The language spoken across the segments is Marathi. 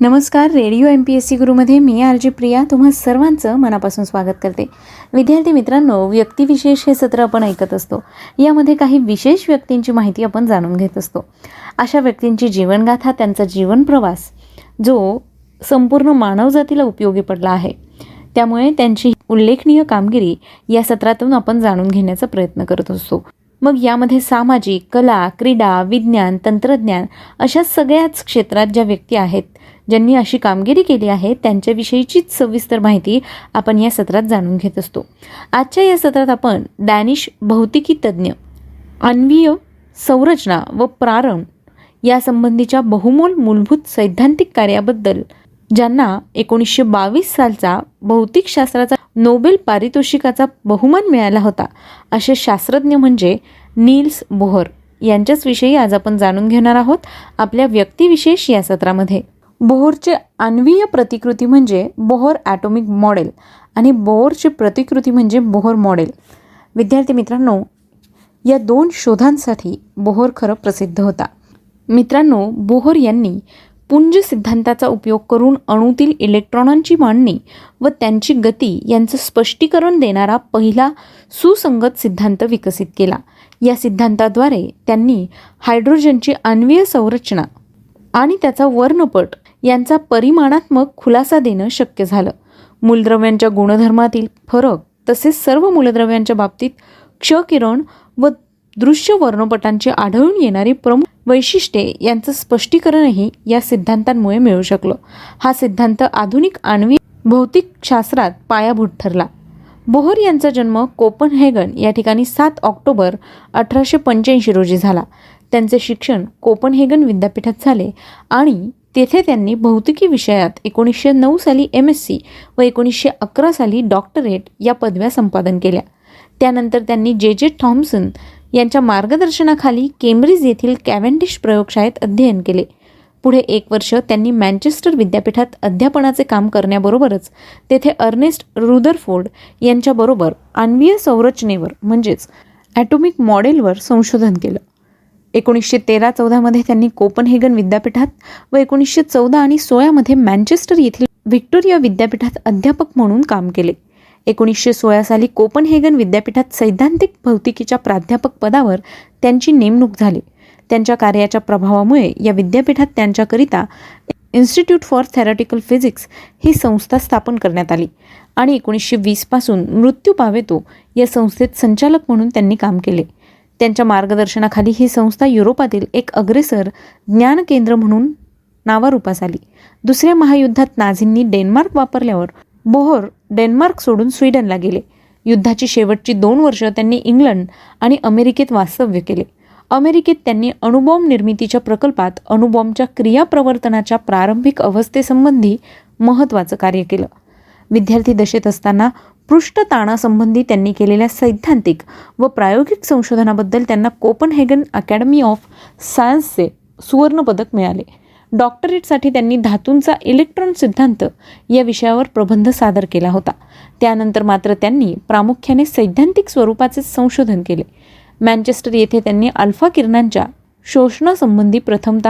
नमस्कार radio M P S C गुरुमध्ये मी आर जी प्रिया तुम्हा सर्वांचं मनापासून स्वागत करते. विद्यार्थी मित्रांनो व्यक्तिविशेष हे सत्र आपण ऐकत असतो. यामध्ये काही विशेष व्यक्तींची माहिती आपण जाणून घेत असतो. अशा व्यक्तींची जीवनगाथा त्यांचा जीवन प्रवास जो संपूर्ण मानवजातीला उपयोगी पडला आहे. त्यामुळे त्यांची उल्लेखनीय कामगिरी या सत्रातून आपण जाणून घेण्याचा प्रयत्न करत असतो. मग यामध्ये सामाजिक कला क्रीडा विज्ञान तंत्रज्ञान अशा सगळ्याच क्षेत्रात ज्या व्यक्ती आहेत ज्यांनी अशी कामगिरी केली आहे त्यांच्याविषयीचीच सविस्तर माहिती आपण या सत्रात जाणून घेत असतो. आजच्या या सत्रात आपण डॅनिश भौतिकी तज्ज्ञ अन्वीय संरचना व प्रारण यासंबंधीच्या बहुमोल मूलभूत सैद्धांतिक कार्याबद्दल ज्यांना एकोणीसशे बावीस सालचा भौतिकशास्त्राचा नोबेल पारितोषिकाचा बहुमान मिळाला होता असे शास्त्रज्ञ म्हणजे नील्स बोहर. यांच्याच विषयी आज आपण जाणून घेणार आहोत आपल्या व्यक्तिविशेष या सत्रामध्ये. बोहरचे आण्वीय प्रतिकृती म्हणजे बोहर ॲटॉमिक मॉडेल आणि बोहरची प्रतिकृती म्हणजे बोहर मॉडेल. विद्यार्थी मित्रांनो या दोन शोधांसाठी बोहर खरं प्रसिद्ध होता. मित्रांनो बोहर यांनी पुंज सिद्धांताचा उपयोग करून अणूतील इलेक्ट्रॉनांची मांडणी व त्यांची गती यांचं स्पष्टीकरण देणारा पहिला सुसंगत सिद्धांत विकसित केला. या सिद्धांताद्वारे त्यांनी हायड्रोजनची आण्वीय संरचना आणि त्याचा वर्णपट यांचा परिमाणात्मक खुलासा देणं शक्य झालं. मूलद्रव्यांच्या गुणधर्मातील फरक तसेच सर्व मूलद्रव्यांच्या बाबतीत क्षकिरण व दृश्य वर्णपटांची आढळून येणारी प्रमुख वैशिष्ट्ये यांचं स्पष्टीकरणही या सिद्धांतांमुळे मिळू शकलं. हा सिद्धांत आधुनिक आण्विक भौतिकशास्त्रात पायाभूत ठरला. बोहर यांचा जन्म कोपनहेगन या ठिकाणी सात ऑक्टोबर अठराशे पंच्याऐंशी रोजी झाला. त्यांचे शिक्षण कोपनहेगन विद्यापीठात झाले आणि तेथे त्यांनी भौतिकी विषयात एकोणीसशे नऊ साली एम एस सी व एकोणीसशे अकरा साली डॉक्टरेट या पदव्या संपादन केल्या. त्यानंतर त्यांनी जे जे थॉम्सन यांच्या मार्गदर्शनाखाली केम्ब्रिज येथील कॅव्हेंडिश प्रयोगशाळेत अध्ययन केले. पुढे एक वर्ष त्यांनी मँचेस्टर विद्यापीठात अध्यापनाचे काम करण्याबरोबरच तेथे अर्नेस्ट रुदरफोर्ड यांच्याबरोबर आण्वीय संरचनेवर म्हणजेच ॲटोमिक मॉडेलवर संशोधन केलं. एकोणीसशे तेरा चौदामध्ये त्यांनी कोपनहेगन विद्यापीठात व एकोणीसशे चौदा आणि सोळामध्ये मँचेस्टर येथील व्हिक्टोरिया विद्यापीठात अध्यापक म्हणून काम केले. एकोणीसशे सोळा साली कोपनहेगन विद्यापीठात सैद्धांतिक भौतिकीच्या प्राध्यापक पदावर त्यांची नेमणूक झाली. त्यांच्या कार्याच्या प्रभावामुळे या विद्यापीठात त्यांच्याकरिता इन्स्टिट्यूट फॉर थेरॉटिकल फिजिक्स ही संस्था स्थापन करण्यात आली आणि एकोणीसशे वीसपासून मृत्यू पावेतो या संस्थेत संचालक म्हणून त्यांनी काम केले. त्यांच्या मार्गदर्शनाखाली ही संस्था युरोपातील एक अग्रेसर ज्ञान केंद्र म्हणून नावारूपास आली. दुसऱ्या महायुद्धात नाझींनी डेन्मार्क वापरल्यावर बोहोर डेन्मार्क सोडून स्वीडनला गेले. युद्धाची शेवटची दोन वर्ष त्यांनी इंग्लंड आणि अमेरिकेत वास्तव्य केले. अमेरिकेत त्यांनी अणुबॉम्ब निर्मितीच्या प्रकल्पात अणुबॉम्बच्या क्रियाप्रवर्तनाच्या प्रारंभिक अवस्थेसंबंधी महत्त्वाचं कार्य केलं. विद्यार्थी दशेत असताना पृष्ठताणासंबंधी त्यांनी केलेल्या सैद्धांतिक व प्रायोगिक संशोधनाबद्दल त्यांना कोपनहेगन अकॅडमी ऑफ सायन्सचे सुवर्णपदक मिळाले. डॉक्टरेटसाठी त्यांनी धातूंचा इलेक्ट्रॉन सिद्धांत या विषयावर प्रबंध सादर केला होता. त्यानंतर मात्र त्यांनी प्रामुख्याने सैद्धांतिक स्वरूपाचे संशोधन केले. मँचेस्टर येथे त्यांनी अल्फा किरणांच्या शोषणासंबंधी प्रथमत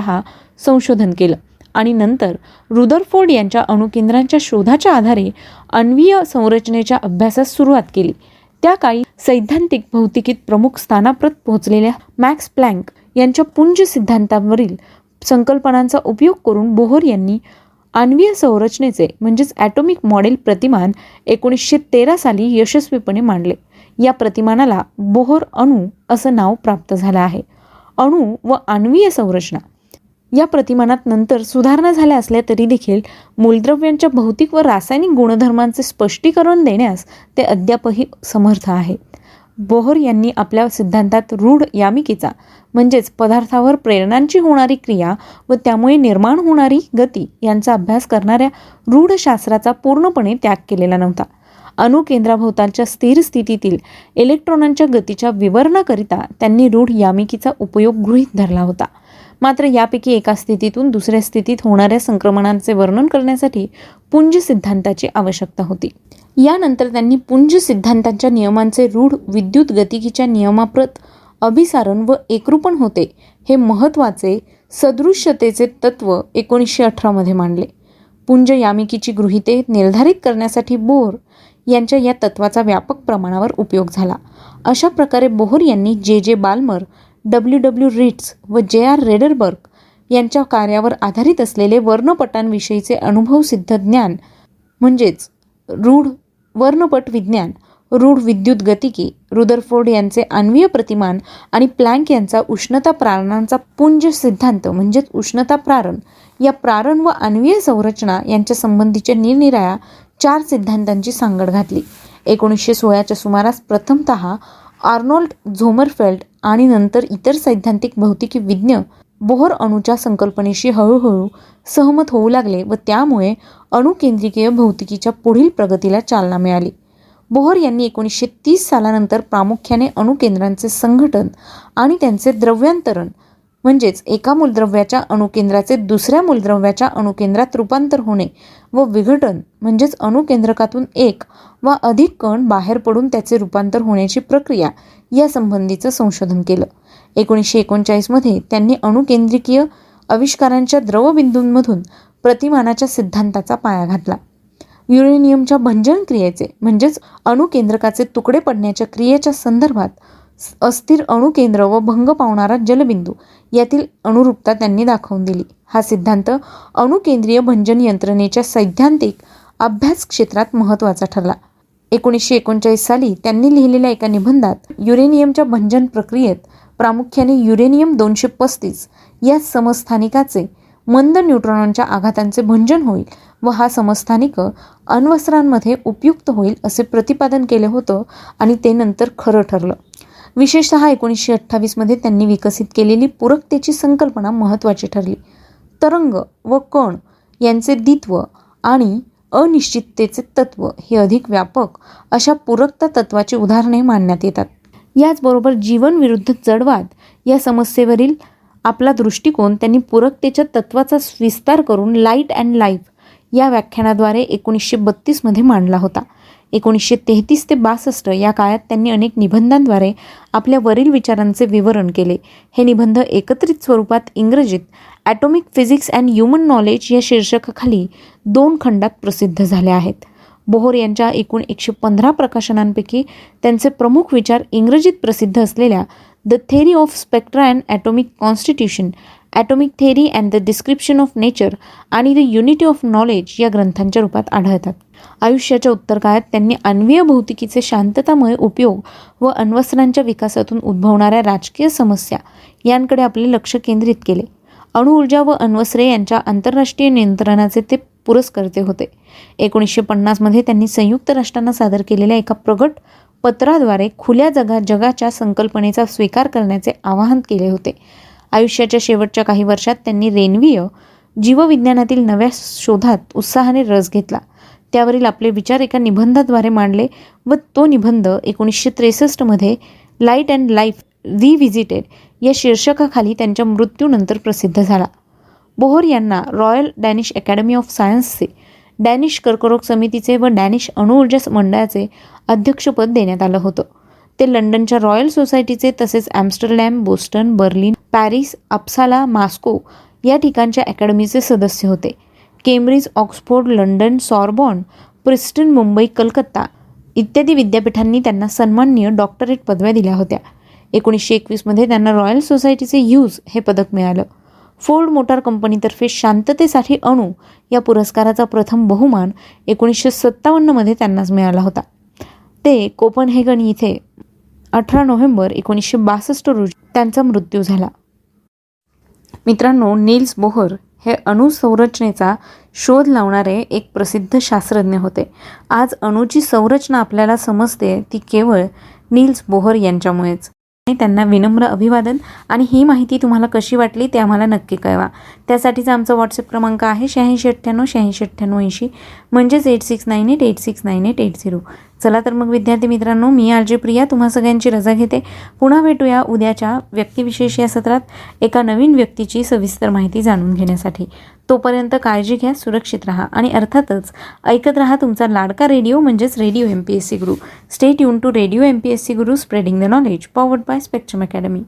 संशोधन केलं. आणि नंतर रुदरफोर्ड यांच्या अणुकेंद्रांच्या शोधाच्या आधारे अन्वीय संरचनेच्या अभ्यासास सुरुवात केली. त्या काळी सैद्धांतिक भौतिकीत प्रमुख स्थानाप्रत पोहोचलेल्या मॅक्स प्लँक यांच्या पुंज सिद्धांतावरील संकल्पनांचा उपयोग करून बोहर यांनी आण्वीय संरचनेचे म्हणजेच ॲटॉमिक मॉडेल प्रतिमान एकोणीसशे तेरा साली यशस्वीपणे मांडले. या प्रतिमानाला बोहर अणू असं नाव प्राप्त झालं आहे. अणू व आण्वीय संरचना या प्रतिमानात नंतर सुधारणा झाल्या असल्या तरी देखील मूलद्रव्यांच्या भौतिक व रासायनिक गुणधर्मांचे स्पष्टीकरण देण्यास ते अद्यापही समर्थ आहेत बोहर यांनी आपल्या सिद्धांतात रूढ यामिकीचा म्हणजेच पदार्थावर प्रेरणांची होणारी क्रिया व त्यामुळे निर्माण होणारी गती यांचा अभ्यास करणाऱ्या रूढशास्त्राचा पूर्णपणे त्याग केलेला नव्हता. अणुकेंद्राभोवतालच्या स्थिर स्थितीतील इलेक्ट्रॉनांच्या गतीच्या विवरणाकरिता त्यांनी रूढ यामिकीचा उपयोग गृहीत धरला होता. मात्र यापैकी एका स्थितीतून दुसऱ्या स्थितीत होणाऱ्या संक्रमणांचे वर्णन करण्यासाठी पुंज सिद्धांताची आवश्यकता होती. यानंतर त्यांनी पुंज सिद्धांतांच्या नियमांचे रूढ विद्युत गतिकीच्या नियमाप्रत अभिसारण व एकरूपण होते हे महत्त्वाचे सदृश्यतेचे तत्व एकोणीसशे अठरामध्ये मांडले. पुंज यामिकीची गृहिते निर्धारित करण्यासाठी बोर यांच्या या तत्वाचा व्यापक प्रमाणावर उपयोग झाला. अशा प्रकारे बोहर यांनी जे जे बाल्मर डब्ल्यू डब्ल्यू रिट्स व जे आर रेडरबर्ग यांच्या कार्यावर आधारित असलेले वर्णपटांविषयीचे अनुभवसिद्ध ज्ञान म्हणजेच रूढ वर्णपट विज्ञान रूढ विद्युत गतिकी रुदरफोर्ड यांचे अन्वीय प्रतिमान आणि प्लँक यांचा उष्णता प्रारणांचा पुंज सिद्धांत म्हणजेच उष्णता प्रारण या प्रारण व अन्वीय संरचना यांच्या संबंधीच्या निरनिराळ्या चार सिद्धांतांची सांगड घातली. एकोणीसशे सोळाच्या सुमारास प्रथमत आर्नोल्ड झोमरफेल्ड आणि नंतर इतर सैद्धांतिक भौतिकी विज्ञ बोहर अणूच्या संकल्पनेशी हळूहळू सहमत होऊ लागले व त्यामुळे अणुकेंद्रिकीय भौतिकीच्या पुढील प्रगतीला चालना मिळाली. बोहर यांनी एकोणीसशे तीस सालानंतर प्रामुख्याने अणुकेंद्रांचे संघटन आणि त्यांचे द्रव्यांतरण म्हणजेच एका मूलद्रव्याच्या अणुकेंद्राचे दुसऱ्या मूलद्रव्याच्या अणुकेंद्रात रूपांतर होणे व विघटन म्हणजेच अणुकेंद्रकातून एक वा अधिक कण बाहेर पडून त्याचे रूपांतर होण्याची प्रक्रिया या संबंधीचं संशोधन केलं. एकोणीसशे एकोणचाळीसमध्ये त्यांनी अणुकेंद्रिकीय आविष्कारांच्या द्रवबिंदूंमधून प्रतिमानाच्या सिद्धांताचा पाया घातला. युरेनियमच्या भंजन क्रियेचे म्हणजेच अणुकेंद्रकाचे तुकडे पडण्याच्या क्रियेच्या संदर्भात अस्थिर अणुकेंद्र व भंग पावणारा जलबिंदू यातील अनुरूपता त्यांनी दाखवून दिली. हा सिद्धांत अणुकेंद्रीय भंजन यंत्रणेच्या सैद्धांतिक अभ्यास क्षेत्रात महत्त्वाचा ठरला. एकोणीसशे एकोणचाळीस साली त्यांनी लिहिलेल्या एका निबंधात युरेनियमच्या भंजन प्रक्रियेत प्रामुख्याने युरेनियम दोनशे पस्तीस या समस्थानिकाचे मंद न्यूट्रॉनच्या आघातांचे भंजन होईल व हा समस्थानिक अण्वस्त्रांमध्ये उपयुक्त होईल असे प्रतिपादन केले होतं आणि ते नंतर खरं ठरलं. विशेषतः एकोणीसशे अठ्ठावीसमध्ये त्यांनी विकसित केलेली पूरकतेची संकल्पना महत्त्वाची ठरली. तरंग व कण यांचे द्वित्व आणि अनिश्चिततेचे तत्व हे अधिक व्यापक अशा पूरकता तत्वाची उदाहरणे मानण्यात येतात. याचबरोबर जीवन विरुद्ध जडवाद या समस्येवरील आपला दृष्टिकोन त्यांनी पूरकतेच्या तत्वाचा विस्तार करून लाइट अँड लाईफ या व्याख्यानाद्वारे एकोणीसशे बत्तीसमध्ये मांडला होता. एकोणीसशे तेहतीस ते बासष्ट या काळात त्यांनी अनेक निबंधांद्वारे आपल्या वरील विचारांचे विवरण केले. हे निबंध एकत्रित स्वरूपात इंग्रजीत atomic physics and human knowledge या शीर्षकाखाली दोन खंडात प्रसिद्ध झाले आहेत. बोहोर यांच्या एकूण एकशे पंधरा प्रकाशनांपैकी त्यांचे प्रमुख विचार इंग्रजीत प्रसिद्ध असलेल्या the theory of spectra and atomic constitution atomic theory and the description of nature आणि द युनिटी ऑफ नॉलेज या ग्रंथांच्या रूपात आढळतात. आयुष्याच्या उत्तरकाळात त्यांनी अन्वीय भौतिकीचे शांततामय उपयोग व अण्वस्त्रांच्या विकासातून उद्भवणाऱ्या राजकीय समस्या यांकडे आपले लक्ष केंद्रित केले. अणुऊर्जा व अण्वस्त्रे यांच्या आंतरराष्ट्रीय नियंत्रणाचे ते पुरस्कर्ते होते. एकोणीसशे पन्नासमध्ये त्यांनी संयुक्त राष्ट्रांना सादर केलेल्या एका प्रगट पत्राद्वारे खुल्या जगा जगाच्या संकल्पनेचा स्वीकार करण्याचे आवाहन केले होते. आयुष्याच्या शेवटच्या काही वर्षात त्यांनी रेन्वीय जीवविज्ञानातील नव्या शोधात उत्साहाने रस घेतला. त्यावरील आपले विचार एका निबंधाद्वारे मांडले व तो निबंध एकोणीसशे त्रेसष्टमध्ये लाइट अँड लाईफ रिव्हिजिटेड या शीर्षकाखाली त्यांच्या मृत्यूनंतर प्रसिद्ध झाला. बोहर यांना रॉयल डॅनिश अकॅडमी ऑफ सायन्सचे डॅनिश कर्करोग समितीचे व डॅनिश अणुऊर्जा मंडळाचे अध्यक्षपद देण्यात आलं होतं. ते लंडनच्या रॉयल सोसायटीचे तसेच Amsterdam Boston Berlin Paris Uppsala Moscow या ठिकाणच्या अकॅडमीचे सदस्य होते. Cambridge Oxford London Sorbonne Princeton Mumbai Calcutta इत्यादी विद्यापीठांनी त्यांना सन्माननीय डॉक्टरेट पदव्या दिल्या होत्या. एकोणीसशे एकवीसमध्ये त्यांना रॉयल सोसायटीचे ह्यूज हे पदक मिळालं. फोर्ड मोटार कंपनीतर्फे शांततेसाठी अणू या पुरस्काराचा प्रथम बहुमान एकोणीसशे सत्तावन्नमध्ये त्यांनाच मिळाला होता. ते कोपनहेगन इथे अठरा नोव्हेंबर एकोणीसशे बासष्ट रोजी त्यांचा मृत्यू झाला. मित्रांनो नील्स बोहर हे अणुसंरचनेचा शोध लावणारे एक प्रसिद्ध शास्त्रज्ञ होते. आज अणूची संरचना आपल्याला समजते ती केवळ नील्स बोहर यांच्यामुळेच. आणि त्यांना विनम्र अभिवादन आणि ही माहिती तुम्हाला कशी वाटली ते आम्हाला नक्की कळवा. त्यासाठीचा आमचा व्हॉट्सअप क्रमांक आहे शहाऐंशी अठ्ठ्याण्णव शहाऐंशी अठ्ठ्याण्णव ऐंशी. म्हणजेच eight six nine eight eight six nine eight eight zero चला तर मग विद्यार्थी मित्रांनो मी आरजे प्रिया तुम्हा सगळ्यांची रजा घेते. पुन्हा भेटूया उद्याच्या व्यक्तिविशेष या सत्रात एका नवीन व्यक्तीची सविस्तर माहिती जाणून घेण्यासाठी. तोपर्यंत काळजी घ्या सुरक्षित राहा आणि अर्थातच ऐकत राहा तुमचा लाडका रेडिओ म्हणजेच radio M P S C Guru stay युन to radio M P S C Guru spreading the knowledge powered by Spectrum academy